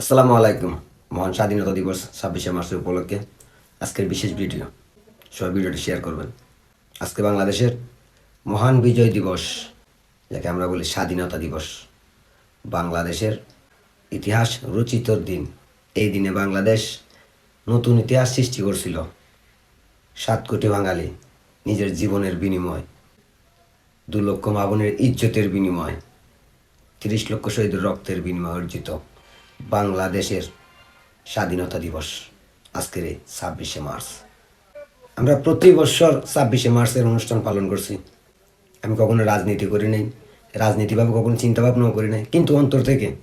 আসসালামু আলাইকুম। মহান স্বাধীনতা দিবস ছাব্বিশে মার্চের উপলক্ষে আজকের বিশেষ ভিডিও। সবাই ভিডিওটি শেয়ার করবেন। আজকে বাংলাদেশের মহান বিজয় দিবস, যাকে আমরা বলি স্বাধীনতা দিবস, বাংলাদেশের ইতিহাস রচিত দিন। এই দিনে বাংলাদেশ নতুন ইতিহাস সৃষ্টি করছিল। সাত কোটি বাঙালি নিজের জীবনের বিনিময়, দু লক্ষ মাবনের ইজ্জতের বিনিময়, তিরিশ লক্ষ শহীদের রক্তের বিনিময় অর্জিত। বাংলাদেশের স্বাধীনতা দিবস আজকের এই ছাব্বিশে মার্চ। আমরা প্রতি বছর ছাব্বিশে মার্চের অনুষ্ঠান পালন করছি। আমি কখনো রাজনীতি করি নাই, রাজনীতিভাবে কখনো চিন্তা ভাবনাও করি নাই। কিন্তু অন্তর থেকে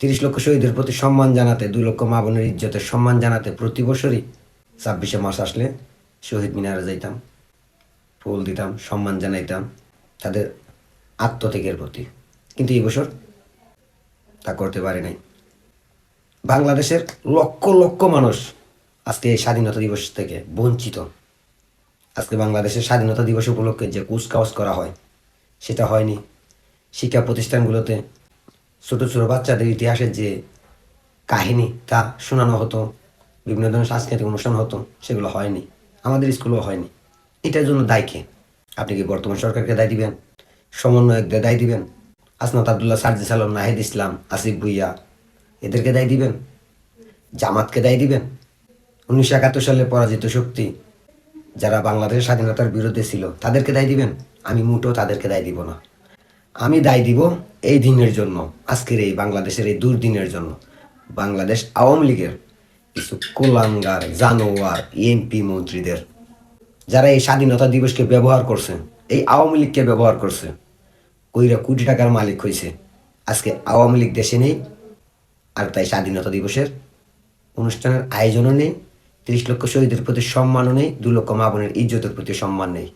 তিরিশ লক্ষ শহীদের প্রতি সম্মান জানাতে, দুই লক্ষ মা বোনের ইজ্জতের সম্মান জানাতে প্রতি বছরই ছাব্বিশে মার্চ আসলে শহীদ মিনারে যাইতাম, ফুল দিতাম, সম্মান জানাইতাম তাদের আত্মত্যাগের প্রতি। কিন্তু এই বছর তা করতে পারে নাই। বাংলাদেশের লক্ষ লক্ষ মানুষ আজকে এই স্বাধীনতা দিবস থেকে বঞ্চিত। আজকে বাংলাদেশের স্বাধীনতা দিবস উপলক্ষে যে কুচকাওয়াজ করা হয়, সেটা হয়নি। শিক্ষা প্রতিষ্ঠানগুলোতে ছোটো ছোটো বাচ্চাদের ইতিহাসের যে কাহিনী, তা শোনানো হতো, বিভিন্ন ধরনের সাংস্কৃতিক অনুষ্ঠান হতো, সেগুলো হয়নি। আমাদের স্কুলেও হয়নি। এটার জন্য দায় কে? আপনি কি বর্তমান সরকারকে দায় দিবেন? সমন্বয়কদের দায় দিবেন? আসনাত আবদুল্লাহ সার্জিস আলম, নাহিদ ইসলাম, আসিফ ভুইয়া এদেরকে দায় দিবেন। জামাতকে দায় দিবেন। উনিশশো একাত্তর সালে পরাজিত শক্তি যারা বাংলাদেশের স্বাধীনতার বিরুদ্ধে ছিল, তাদেরকে দায় দিবেন? আমি মুটো তাদেরকে দায় দিব না। আমি দায় দিব এই দিনের জন্য, আজকের এই বাংলাদেশের এই দুর্দিনের জন্য। বাংলাদেশ আওয়ামী লীগের কিছু কোলাঙ্গার, জানোয়ার এমপি মন্ত্রীদের, যারা এই স্বাধীনতা দিবসকে ব্যবহার করছে, এই আওয়ামী লীগকে ব্যবহার করছে, কইরা কোটি টাকার মালিক হয়েছে আজকে আওয়ামী লীগ দেশে নেই আর তাই স্বাধীনতা দিবসের অনুষ্ঠানের আয়োজনও নেই। তিরিশ লক্ষ শহীদের প্রতি সম্মানও নেই, দু লক্ষ মা বোনের ইজ্জতের প্রতি সম্মান নেই।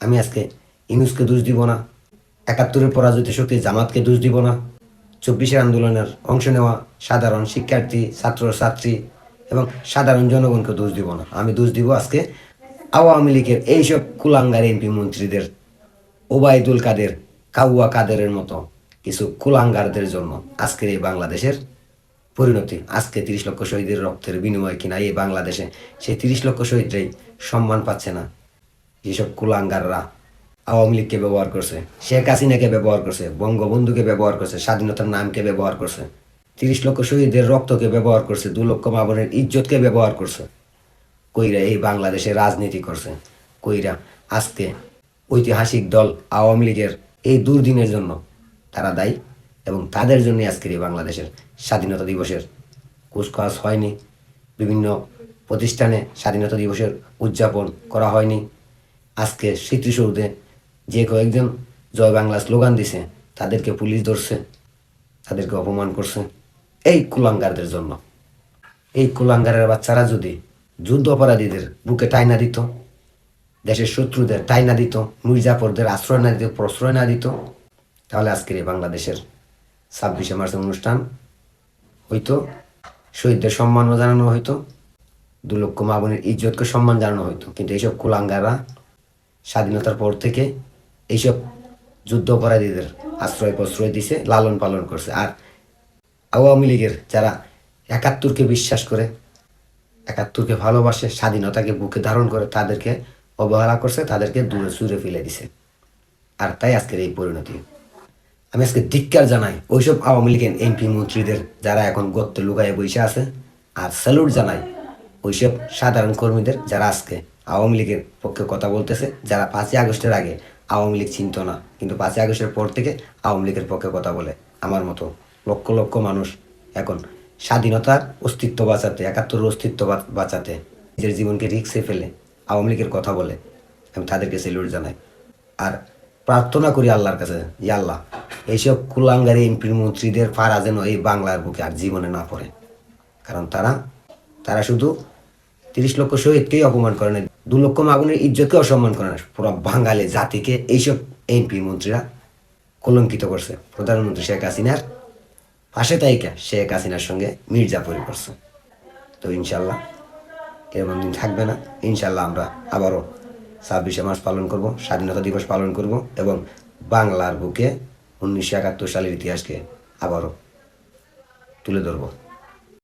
আমি আজকে ইনুসকে দোষ দিব না, একাত্তরের পরাজিত শক্তি জামাতকে দোষ দিব না, চব্বিশের আন্দোলনের অংশ নেওয়া সাধারণ শিক্ষার্থী, ছাত্র, ছাত্রী এবং সাধারণ জনগণকে দোষ দিব না। আমি দোষ দিব আজকে আওয়ামী লীগের এইসব কুলাঙ্গার এমপি মন্ত্রীদের, ওবায়দুল কাদের, কাউয়া কাদেরের মতো। কিছু কুলাঙ্গারদের জন্য আজকের এই বাংলাদেশের পরিণতি। আজকে তিরিশ লক্ষ শহীদের রক্তের বিনিময় কিনা এই বাংলাদেশে? সেই তিরিশ লক্ষ শহীদরাই সম্মান পাচ্ছে না। যেসব কুলাঙ্গাররা আওয়ামী লীগকে ব্যবহার করছে, শেখ হাসিনাকে ব্যবহার করছে, বঙ্গবন্ধুকে ব্যবহার করছে, স্বাধীনতার নামকে ব্যবহার করছে, তিরিশ লক্ষ শহীদের রক্তকে ব্যবহার করছে, দু লক্ষ মাবনের ইজ্জতকে ব্যবহার করছে, কইরা এই বাংলাদেশে রাজনীতি করছে, কইরা আজকে ঐতিহাসিক দল আওয়ামী লীগের এই দুর্দিনের জন্য তারা দায়ী এবং তাদের জন্য আজকের এই বাংলাদেশের স্বাধীনতা দিবসের কুচকাওয়াজ হয়নি। বিভিন্ন প্রতিষ্ঠানে স্বাধীনতা দিবসের উদযাপন করা হয়নি। আজকে স্মৃতিসৌধে যে কয়েকজন জয় বাংলা স্লোগান দিছে, তাদেরকে পুলিশ ধরছে, তাদেরকে অপমান করছে এই কুলাঙ্গারদের জন্য। এই কুলাঙ্গারের বাচ্চারা যদি যুদ্ধ অপরাধীদের বুকে টাইনা দিত, দেশের শত্রুদের টাইনা দিত মির্জাফরদের আশ্রয় না দিত, প্রশ্রয় না দিত তাহলে আজকের এই বাংলাদেশের ছাব্বিশে মার্চের অনুষ্ঠান হইতো। শহীদদের সম্মানও জানানো হইতো। দু লক্ষ মা বোনের ইজ্জতকে সম্মান জানানো হইতো। কিন্তু এইসব কুলাঙ্গারা স্বাধীনতার পর থেকে এইসব যুদ্ধ অপরাধীদের আশ্রয় প্রশ্রয় দিছে, লালন পালন করছে। আর আওয়ামী লীগের যারা একাত্তরকে বিশ্বাস করে, একাত্তরকে ভালোবাসে, স্বাধীনতাকে বুকে ধারণ করে, তাদেরকে অবহেলা করছে, তাদেরকে দূরে সুরে ফেলে দিছে। আর তাই আজকের এই পরিণতি। আমি আজকে ধিক্কার জানাই ওইসব আওয়ামী লীগের এমপি মন্ত্রীদের যারা এখন গত্তে লুকায়ে বসে আছে। আর স্যালুট জানাই ওইসব সাধারণ কর্মীদের যারা আজকে আওয়ামী লীগের পক্ষে কথা বলতেছে, যারা পাঁচই আগস্টের আগে আওয়ামী লীগ চিনত না, কিন্তু পাঁচই আগস্টের পর থেকে আওয়ামী লীগের পক্ষে কথা বলে। আমার মতো লক্ষ লক্ষ মানুষ এখন স্বাধীনতার অস্তিত্ব বাঁচাতে একাত্তর অস্তিত্ব বাঁচাতে নিজের জীবনকে রিক্সে ফেলে আওয়ামী লীগের কথা বলে। আমি তাদেরকে সেলুট জানাই। আর প্রার্থনা করি আল্লাহর কাছে যে আল্লাহ, এইসব কুলাঙ্গারি এমপি মন্ত্রীদের ফারা যেন এই বাংলার বুকে আর জীবনে না পড়ে। কারণ তারা তারা শুধু তিরিশ লক্ষ শহীদকেই অপমান করে না, দু লক্ষ মাগুনের ইজ্জতকে অসম্মান করে না, পুরো বাঙালি জাতিকে এইসব এমপি মন্ত্রীরা কলঙ্কিত করছে। প্রধানমন্ত্রী শেখ হাসিনার পাশে তাইকা শেখ হাসিনার সঙ্গে মির্জাপুরি করছে। তো ইনশাল্লাহ, এরকম দিন থাকবে না। ইনশাল্লাহ আমরা আবারও ছাব্বিশে মার্চ পালন করব, স্বাধীনতা দিবস পালন করব এবং বাংলার বুকে উনিশশো একাত্তর সালের ইতিহাসকে আবারও তুলে ধরবো।